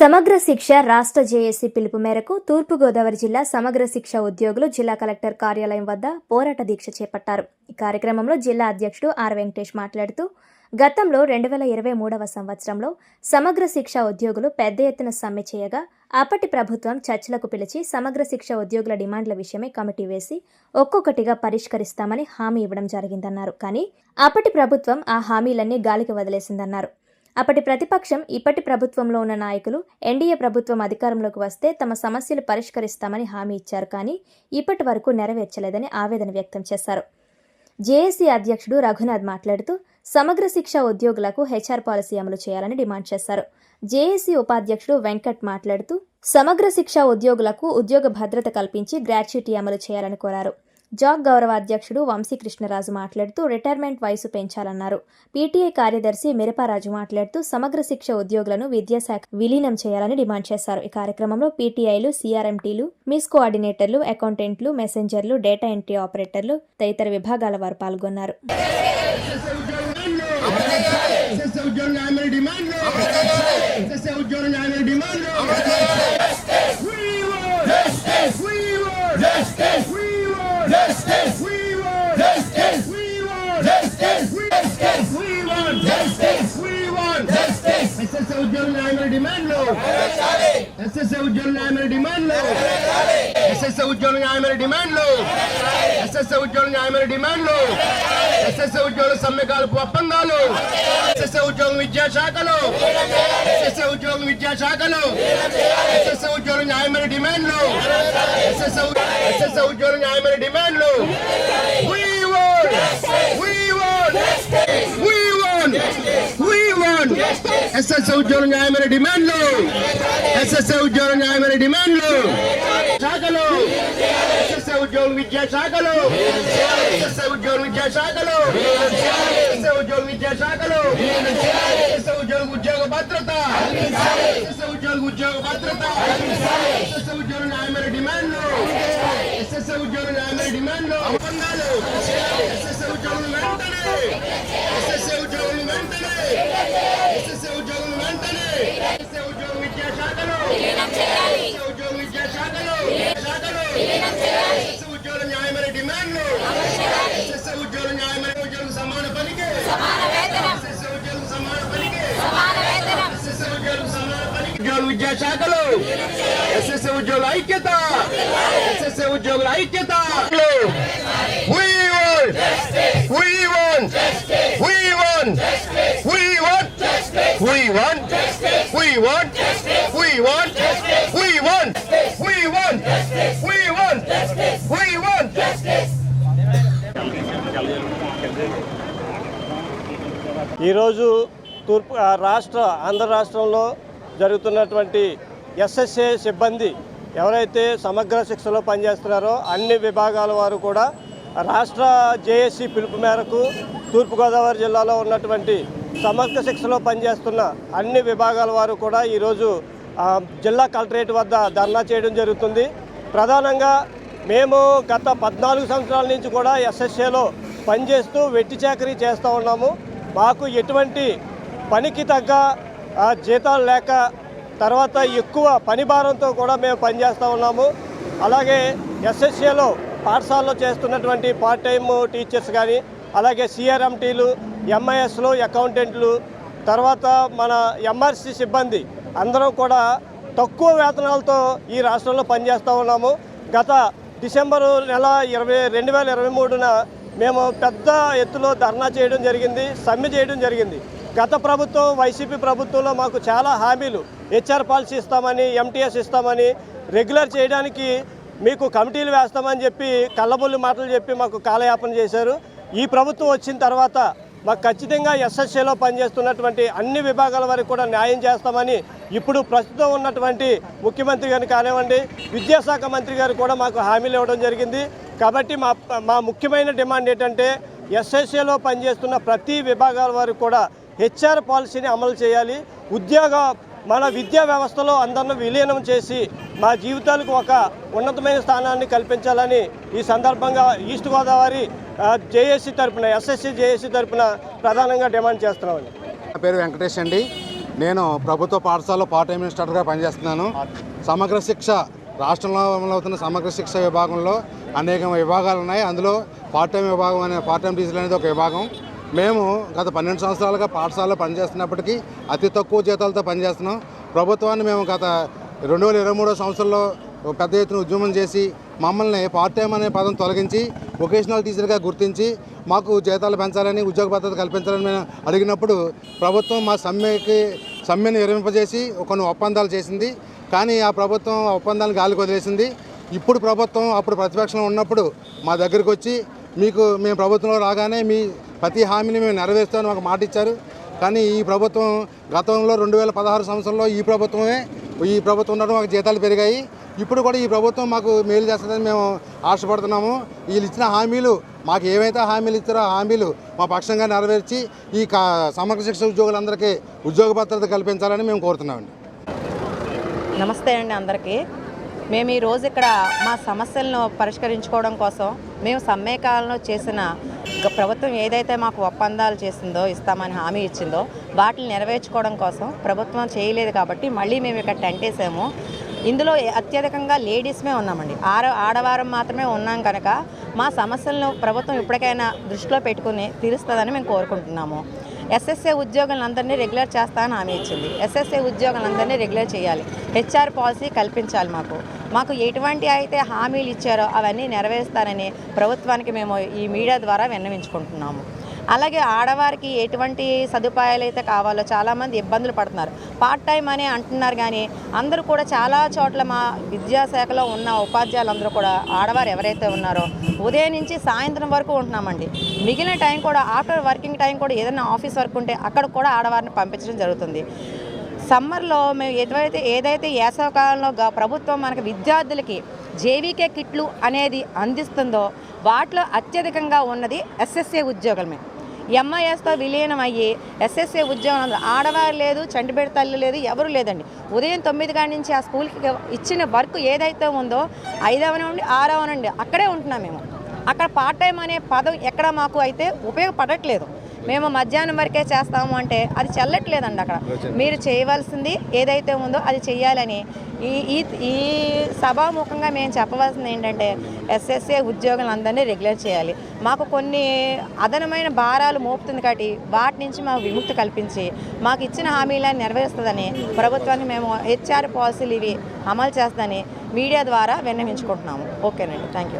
సమగ్ర శిక్ష రాష్ట్ర జేఏసీ పిలుపు మేరకు తూర్పుగోదావరి జిల్లా సమగ్ర శిక్ష ఉద్యోగులు జిల్లా కలెక్టర్ కార్యాలయం వద్ద పోరాట దీక్ష చేపట్టారు. ఈ కార్యక్రమంలో జిల్లా అధ్యక్షుడు ఆర్ వెంకటేష్ మాట్లాడుతూ గతంలో రెండు వేల ఇరవై మూడవ సంవత్సరంలో సమగ్ర శిక్ష ఉద్యోగులు పెద్ద ఎత్తున సమ్మె చేయగా అప్పటి ప్రభుత్వం చర్చలకు పిలిచి సమగ్ర శిక్ష ఉద్యోగుల డిమాండ్ల విషయమే కమిటీ వేసి ఒక్కొక్కటిగా పరిష్కరిస్తామని హామీ ఇవ్వడం జరిగిందన్నారు. కానీ అప్పటి ప్రభుత్వం ఆ హామీలన్నీ గాలికి వదిలేసిందన్నారు. అప్పటి ప్రతిపక్షం ఇప్పటి ప్రభుత్వంలో ఉన్న నాయకులు ఎన్డీఏ ప్రభుత్వం అధికారంలోకి వస్తే తమ సమస్యలు పరిష్కరిస్తామని హామీ ఇచ్చారు కానీ ఇప్పటి వరకు నెరవేర్చలేదని ఆవేదన వ్యక్తం చేశారు. జేఏసీ అధ్యక్షుడు రఘునాథ్ మాట్లాడుతూ సమగ్ర శిక్ష ఉద్యోగులకు హెచ్ఆర్ పాలసీ అమలు చేయాలని డిమాండ్ చేశారు. జేఏసీ ఉపాధ్యక్షుడు వెంకట్ మాట్లాడుతూ సమగ్ర శిక్ష ఉద్యోగులకు ఉద్యోగ భద్రత కల్పించి గ్రాట్యుటీ అమలు చేయాలని కోరారు. జాగ్ గౌరవ అధ్యక్షుడు వంశీకృష్ణరాజు మాట్లాడుతూ రిటైర్మెంట్ వయసు పెంచాలన్నారు. పీటీఐ కార్యదర్శి మిరపారాజు మాట్లాడుతూ సమగ్ర శిక్ష ఉద్యోగులను విద్యాశాఖ విలీనం చేయాలని డిమాండ్ చేశారు. ఈ కార్యక్రమంలో పీటీఐలు సీఆర్ఎంటీలు మిస్ కోఆర్డినేటర్లు అకౌంటెంట్లు మెసెంజర్లు డేటా ఎంట్రీ ఆపరేటర్లు తదితర విభాగాల వారు పాల్గొన్నారు. ఎస్ఎస్ఏ ఉద్యోగ ఎస్ఎస్ఏ ఉద్యోగ న్యాయమైన డిమాండ్లు ఎస్ఎస్ఏ ఉద్యోగ న్యాయమైన డిమాండ్లు ఎస్ఎస్ఏ ఉద్యోగ న్యాయమైన డిమాండ్లు ఎస్ఎస్ఏ ఉద్యోగ న్యాయమైన డిమాండ్లు ఎస్ఎస్ఏ ఉద్యోగుల సమ్మెకాలపు ఒప్పందాలు ఎస్ఎస్ఏ ఉద్యోగం విద్యాశాఖలు ఎస్ఎస్ఏ ఉద్యోగం విద్యాశాఖలు ఎస్ఎస్ఏ ఉద్యోగుల న్యాయమైన డిమాండ్లు ఎస్ఎస్ఏ ఎస్ఎస్ఏ ఉద్యోగుల న్యాయమైన డిమాండ్లు We want! We want! We want! SSA ఉద్యోగ న్యాయమైన డిమాండ్లు. ఎస్ఎస్ఏ ఉద్యోగ న్యాయమైన డిమాండ్లు. శాఖలు. ఎస్ఎస్ఏ ఉద్యోగ విద్యా శాఖలు. ఎస్ఎస్ఏ ఉద్యోగ విద్యా శాఖలు. ఎస్ఎస్ఏ ఉద్యోగ విద్యా శాఖలు. ఎస్ఎస్ఏ ఉద్యోగ ఉద్యోగ భద్రత. ఎస్ఎస్ఏ ఉద్యోగ ఉద్యోగ భద్రత. ఎస్ఎస్ఏ ఉద్యోగ న్యాయమైన డిమాండ్లు. ఎస్ఎస్ఏ ఉద్యోగ న్యాయమైన డిమాండ్లు. ఒప్పందాలు. ఎస్ఎస్ఏ ఉద్యోగులు వెంటనే विजय चाकलो एसएसए उज्ज्वल ऐक्यता एसएसए उज्ज्वल ऐक्यता We want, राष्ट्र आंध्र राष्ट्र लो జరుగుతున్నటువంటి ఎస్ఎస్ఏ సిబ్బంది ఎవరైతే సమగ్ర శిక్షలో పనిచేస్తున్నారో అన్ని విభాగాల వారు కూడా రాష్ట్ర జేఏసీ పిలుపు మేరకు తూర్పుగోదావరి జిల్లాలో ఉన్నటువంటి సమగ్ర శిక్షలో పనిచేస్తున్న అన్ని విభాగాల వారు కూడా ఈరోజు జిల్లా కలెక్టరేట్ వద్ద ధర్నా చేయడం జరుగుతుంది. ప్రధానంగా మేము గత పద్నాలుగు సంవత్సరాల నుంచి కూడా ఎస్ఎస్ఏలో పనిచేస్తూ వెట్టి చాకరీ చేస్తూ ఉన్నాము. మాకు ఎటువంటి పనికి తగ్గ జీతాలు లేక తర్వాత ఎక్కువ పని భారంతో కూడా మేము పనిచేస్తూ ఉన్నాము. అలాగే ఎస్ఎస్ఏలో పాఠశాలలో చేస్తున్నటువంటి పార్ట్ టైం టీచర్స్ కానీ అలాగే సిఆర్ఎంటీలు ఎంఐఎస్లు అకౌంటెంట్లు తర్వాత మన ఎంఆర్సి సిబ్బంది అందరం కూడా తక్కువ వేతనాలతో ఈ రాష్ట్రంలో పనిచేస్తూ ఉన్నాము. గత డిసెంబరు నెల ఇరవై రెండు వేల ఇరవై మూడున మేము పెద్ద ఎత్తులో ధర్నా చేయడం జరిగింది సమ్మె చేయడం జరిగింది. గత ప్రభుత్వం వైసీపీ ప్రభుత్వంలో మాకు చాలా హామీలు. హెచ్ఆర్ పాలసీ ఇస్తామని ఎంటీఎస్ ఇస్తామని రెగ్యులర్ చేయడానికి మీకు కమిటీలు వేస్తామని చెప్పి కళ్ళబొల్లి మాటలు చెప్పి మాకు కాలయాపన చేశారు. ఈ ప్రభుత్వం వచ్చిన తర్వాత మాకు ఖచ్చితంగా ఎస్ఎస్ఏలో పనిచేస్తున్నటువంటి అన్ని విభాగాల వరకు కూడా న్యాయం చేస్తామని ఇప్పుడు ప్రస్తుతం ఉన్నటువంటి ముఖ్యమంత్రి గారిని కానివ్వండి విద్యాశాఖ మంత్రి గారు కూడా మాకు హామీలు ఇవ్వడం జరిగింది. కాబట్టి మా మా ముఖ్యమైన డిమాండ్ ఏంటంటే ఎస్ఎస్ఏలో పనిచేస్తున్న ప్రతి విభాగాల వారికి కూడా హెచ్ఆర్ పాలసీని అమలు చేయాలి. ఉద్యోగ మన విద్యా వ్యవస్థలో అందరిని విలీనం చేసి మా జీవితాలకు ఒక ఉన్నతమైన స్థానాన్ని కల్పించాలని ఈ సందర్భంగా ఈస్ట్ గోదావరి జేఏసీ తరపున ఎస్ఎస్సి జేఏసీ తరపున ప్రధానంగా డిమాండ్ చేస్తున్నామండి. నా పేరు వెంకటేష్ అండి. నేను ప్రభుత్వ పాఠశాలలో పార్ట్ టైం ఇన్స్ట్రక్టర్గా పనిచేస్తున్నాను. సమగ్ర శిక్ష రాష్ట్రంలో అమలవుతున్న సమగ్ర శిక్ష విభాగంలో అనేక విభాగాలు ఉన్నాయి. అందులో పార్ట్ టైం విభాగం అనే పార్ట్ టైం టీచర్ అనేది ఒక విభాగం. మేము గత పన్నెండు సంవత్సరాలుగా పాఠశాలలో పనిచేస్తున్నప్పటికీ అతి తక్కువ జీతాలతో పనిచేస్తున్నాం. ప్రభుత్వాన్ని మేము గత రెండు వేల ఇరవై మూడో సంవత్సరంలో పెద్ద ఎత్తున ఉద్యమం చేసి మమ్మల్ని పార్ట్ టైం అనే పదం తొలగించి వొకేషనల్ టీచర్గా గుర్తించి మాకు జీతాలు పెంచాలని ఉద్యోగ భద్రత కల్పించాలని మేము అడిగినప్పుడు ప్రభుత్వం మా సమ్మెకి సమ్మెను విరమింపజేసి కొన్ని ఒప్పందాలు చేసింది. కానీ ఆ ప్రభుత్వం ఆ ఒప్పందాలను గాలికి వదిలేసింది ఇప్పుడు ప్రభుత్వం అప్పుడు ప్రతిపక్షంలో ఉన్నప్పుడు మా దగ్గరికి వచ్చి మీకు మేము ప్రభుత్వంలో రాగానే మీ ప్రతి హామీని మేము నెరవేరుస్తామని మాకు మాట ఇచ్చారు. కానీ ఈ ప్రభుత్వం గతంలో రెండు వేల పదహారు సంవత్సరంలో ఈ ప్రభుత్వమే ఈ ప్రభుత్వం ఉండడం మాకు జీతాలు పెరిగాయి. ఇప్పుడు కూడా ఈ ప్రభుత్వం మాకు మేలు చేస్తుందని మేము ఆశపడుతున్నాము. వీళ్ళు ఇచ్చిన హామీలు మాకు ఏవైతే హామీలు ఇచ్చారో హామీలు మా పక్షంగా నెరవేర్చి ఈ కా సమగ్ర శిక్ష ఉద్యోగులందరికీ ఉద్యోగ భద్రత కల్పించాలని మేము కోరుతున్నామండి. నమస్తే అండి అందరికీ. మేము ఈరోజు ఇక్కడ మా సమస్యలను పరిష్కరించుకోవడం కోసం మేము సమ్మె కాలంలో చేసిన ప్రభుత్వం ఏదైతే మాకు ఒప్పందాలు చేసిందో ఇస్తామని హామీ ఇచ్చిందో వాటిని నెరవేర్చుకోవడం కోసం ప్రభుత్వం చేయలేదు కాబట్టి మళ్ళీ మేము ఇక్కడ టెంట్ వేసాము. ఇందులో అత్యధికంగా లేడీస్మే ఉన్నామండి. ఆడ ఆడవారం మాత్రమే ఉన్నాం కనుక మా సమస్యలను ప్రభుత్వం ఇప్పటికైనా దృష్టిలో పెట్టుకుని తీరుస్తుందని మేము కోరుకుంటున్నాము. ఎస్ఎస్ఏ ఉద్యోగులందరినీ రెగ్యులర్ చేస్తానని హామీ ఇచ్చింది. ఎస్ఎస్ఏ ఉద్యోగులందరినీ రెగ్యులర్ చేయాలి. హెచ్ఆర్ పాలసీ కల్పించాలి మాకు. మాకు ఎటువంటి అయితే హామీలు ఇచ్చారో అవన్నీ నెరవేరుస్తారని ప్రభుత్వానికి మేము ఈ మీడియా ద్వారా విన్నవించుకుంటున్నాము. అలాగే ఆడవారికి ఎటువంటి సదుపాయాలు అయితే కావాలో చాలామంది ఇబ్బందులు పడుతున్నారు. పార్ట్ టైం అని అంటున్నారు కానీ అందరూ కూడా చాలా చోట్ల మా విద్యాశాఖలో ఉన్న ఉపాధ్యాయులందరూ కూడా ఆడవారు ఎవరైతే ఉన్నారో ఉదయం నుంచి సాయంత్రం వరకు ఉంటున్నామండి. మిగిలిన టైం కూడా ఆఫ్టర్ వర్కింగ్ టైం కూడా ఏదైనా ఆఫీస్ వర్క్ ఉంటే అక్కడ కూడా ఆడవారిని పంపించడం జరుగుతుంది. సమ్మర్లో మేము ఎటువైతే ఏదైతే వేసవకాలంలో ప్రభుత్వం మనకి విద్యార్థులకి జేవీకే కిట్లు అనేది అందిస్తుందో వాటిలో అత్యధికంగా ఉన్నది ఎస్ఎస్ఏ ఉద్యోగమే ఎంఐఎస్తో విలీనం అయ్యి ఎస్ఎస్ఏ ఉద్యోగం ఆడవారు లేదు చంటిబెడి తల్లి లేదు ఎవరు లేదండి. ఉదయం తొమ్మిది గంట నుంచి ఆ స్కూల్కి ఇచ్చిన వర్క్ ఏదైతే ఉందో ఐదవ నుండి ఆరవ నుండి అక్కడే ఉంటున్నాం మేము. అక్కడ పార్ట్ టైం అనే పదం ఎక్కడ మాకు అయితే ఉపయోగపడట్లేదు. మేము మధ్యాహ్నం వరకే చేస్తాము అంటే అది చెల్లట్లేదండి అక్కడ. మీరు చేయవలసింది ఏదైతే ఉందో అది చెయ్యాలని. ఈ ఈ ఈ సభాముఖంగా మేము చెప్పవలసింది ఏంటంటే ఎస్ఎస్ఏ ఉద్యోగులందరినీ రెగ్యులర్ చేయాలి. మాకు కొన్ని అదనమైన భారాలు మోపుతుంది కాబట్టి వాటి నుంచి మాకు విముక్తి కల్పించి మాకు ఇచ్చిన హామీలను నెరవేరుస్తుందని ప్రభుత్వాన్ని మేము హెచ్ఆర్ పాలసీలు ఇవి అమలు చేస్తుందని మీడియా ద్వారా విన్నవించుకుంటున్నాము. ఓకేనండి. Thank you.